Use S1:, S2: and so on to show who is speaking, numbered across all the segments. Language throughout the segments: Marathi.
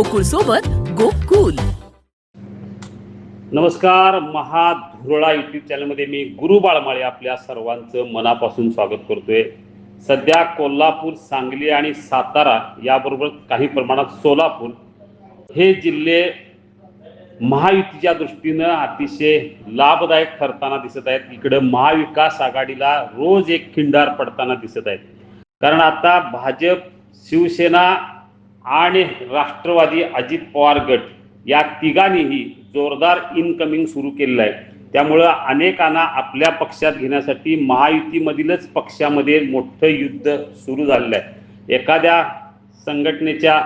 S1: गोकुळ सोबत गोकुल.
S2: नमस्कार महाधुरळा युट्यूब चॅनलमध्ये मी गुरु बाळमाळे आपल्या सर्वांचं मनापासून स्वागत करतोय. सध्या कोल्हापूर सांगली आणि सातारा याबरोबर काही प्रमाणात सोलापूर हे जिल्हे महायुतीच्या दृष्टीनं अतिशय लाभदायक ठरताना दिसत आहेत. इकडं महाविकास आघाडीला रोज एक खिंडार पडताना दिसत आहेत. कारण आता भाजप शिवसेना आणि राष्ट्रवादी अजित पवार गट या तिघांनीही जोरदार इनकमिंग सुरू केलेलं आहे. त्यामुळं अनेकांना आपल्या पक्षात घेण्यासाठी महायुतीमधीलच पक्षामध्ये मोठं युद्ध सुरू झालेलं आहे. एखाद्या संघटनेच्या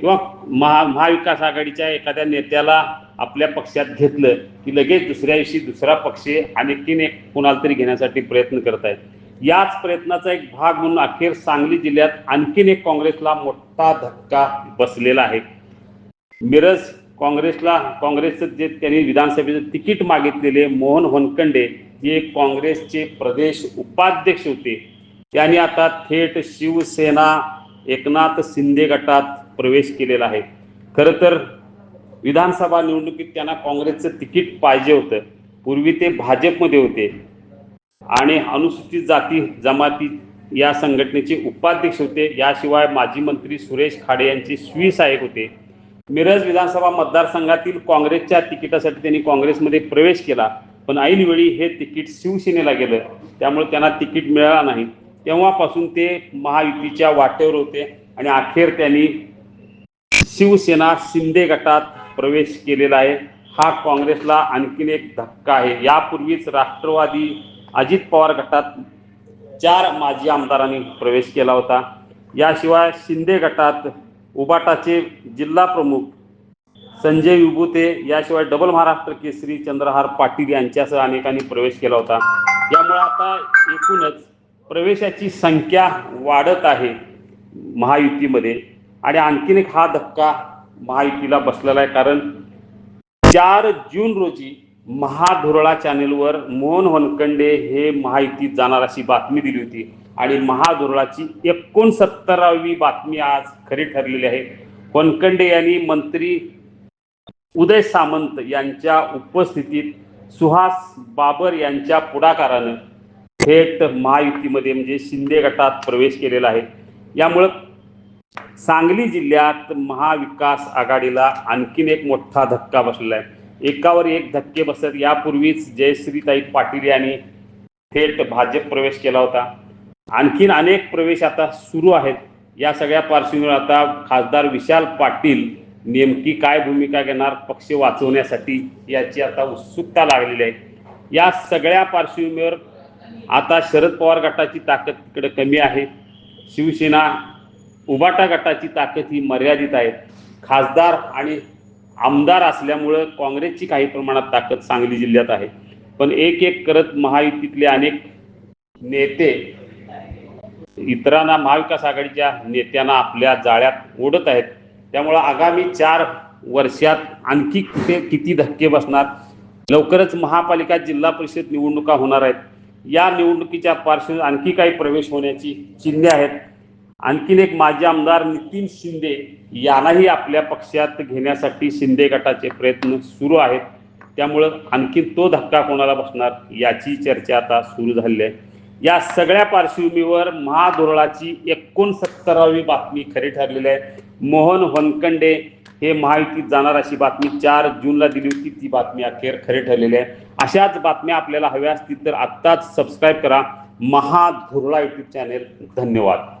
S2: किंवा महा महाविकास आघाडीच्या एखाद्या नेत्याला आपल्या पक्षात घेतलं की लगेच दुसऱ्या दिवशी दुसरा पक्ष आणखीन एक कुणाला तरी घेण्यासाठी प्रयत्न करत आहेत याच प्रयत्नाचा एक भाग म्हणून अखेर सांगली जिल्ह्यात आणखीन एक काँग्रेसला मोठा धक्का बसलेला आहे. मिरज काँग्रेसला काँग्रेसचं जे त्यांनी विधानसभेचं तिकीट मागितलेले मोहन होनकंडे जे काँग्रेसचे प्रदेश उपाध्यक्ष होते त्यांनी आता थेट शिवसेना एकनाथ शिंदे गटात प्रवेश केलेला आहे. खरं तर विधानसभा निवडणुकीत त्यांना काँग्रेसचं तिकीट पाहिजे होतं. पूर्वी ते भाजपमध्ये होते. आणि अनुसूचित जाती जमाती या संघटनेचे उपाध्यक्ष होते. याशिवाय माजी मंत्री सुरेश खाडे यांचे स्वी सहाय्यक होते. मिरज विधानसभा मतदारसंघातील काँग्रेसच्या तिकिटासाठी त्यांनी काँग्रेसमध्ये प्रवेश केला. पण ऐनवेळी हे तिकीट शिवसेनेला गेलं. त्यामुळे त्यांना तिकीट मिळालं नाही. तेव्हापासून ते महायुतीच्या वाटेवर होते आणि अखेर त्यांनी शिवसेना शिंदे गटात प्रवेश केलेला आहे. हा काँग्रेसला आणखीन एक धक्का आहे. यापूर्वीच राष्ट्रवादी अजित पवार गटात चार माजी आमदारांनी प्रवेश केला होता. याशिवाय शिंदे गटात उबाटाचे जिल्हा प्रमुख संजय विभूते याशिवाय डबल महाराष्ट्र केसरी चंद्रहार पाटील यांच्यासह अनेकांनी प्रवेश केला होता. यामुळे आता एकूणच प्रवेशाची संख्या वाढत आहे महायुतीमध्ये आणि आणखीन एक हा धक्का महायुतीला बसलेला आहे. कारण चार जून रोजी महाधुरळा चॅनेलवर मोहन होनकंडे हे महायुतीत जाणार अशी बातमी दिली होती. आणि महाधुरळाची एकोणसत्तरावी बातमी आज खरी ठरलेली आहे. होनकंडे यांनी मंत्री उदय सामंत यांच्या उपस्थितीत सुहास बाबर यांच्या पुढाकारानं थेट महायुतीमध्ये म्हणजे शिंदे गटात प्रवेश केलेला आहे. यामुळं सांगली जिल्ह्यात महाविकास आघाडीला आणखीन एक मोठा धक्का बसलेला आहे. एकावर एक धक्के बसत. यापूर्वीच जयश्रीताई पाटील यांनी थेट भाजप प्रवेश केला होता. आणखीन अनेक प्रवेश आता सुरू आहेत. या सगळ्या पार्श्वभूमीवर आता खासदार विशाल पाटील नेमकी काय भूमिका घेणार पक्ष वाचवण्यासाठी याची आता उत्सुकता लागलेली आहे. या सगळ्या पार्श्वभूमीवर आता शरद पवार गटाची ताकद तिकडे कमी आहे. शिवसेना उबाटा गटाची ताकद ही मर्यादित आहे. खासदार आणि आमदार असल्यामुळं काँग्रेसची काही प्रमाणात ताकद सांगली जिल्ह्यात आहे. पण एक एक करत महायुतीतले अनेक नेते इतरांना महाविकास आघाडीच्या नेत्यांना आपल्या जाळ्यात ओढत आहेत. त्यामुळं आगामी चार वर्षात आणखी कुठे किती धक्के बसणार? लवकरच महापालिका जिल्हा परिषद निवडणुका होणार आहेत. या निवडणुकीच्या पार्श्वभूमीवर आणखी काही प्रवेश होण्याची चिन्हे आहेत. आणखीन एक माजी आमदार नितीन शिंदे यांनाही आपल्या पक्षात घेण्यासाठी शिंदे गटाचे प्रयत्न सुरू आहेत. त्यामुळं आणखीन तो धक्का कोणाला बसणार याची चर्चा आता सुरू झालेली आहे. या सगळ्या पार्श्वभूमीवर महाधोरणाची एकोणसत्तरावी बातमी खरी ठरलेली आहे. मोहन होनकंडे हे महायुतीत जाणार अशी बातमी चार जूनला दिली होती. ती बातमी अखेर खरी ठरलेली आहे. अशाच बातम्या आपल्याला हव्या असतील तर आत्ताच सबस्क्राईब करा. महाधुरळा युट्यूब चॅनेल धन्यवाद.